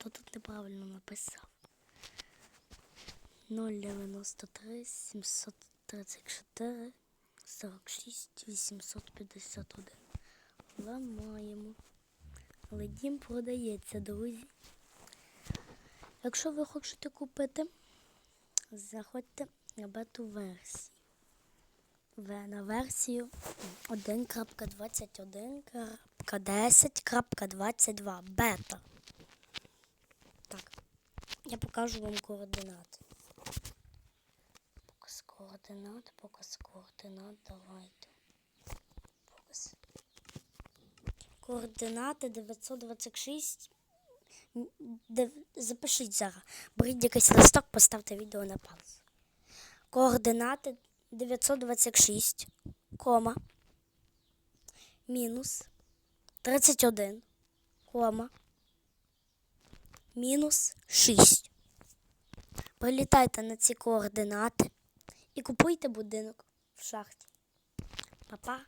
хто тут неправильно написав. 093 734 46 851. Ламаємо. Але дім продається, друзі. Якщо ви хочете купити, заходьте на бету версію. На версію 1.21.10.22 бета. Я покажу вам координати. Показ координат, показ координат, давайте. Показ. Координати 926. М, Запишіть зараз. Беріть якийсь листок, поставте відео на паузу. Координати 926, кома, мінус 31, кома, мінус 6. Прилітайте на ці координати і купуйте будинок в шахті. Па-па.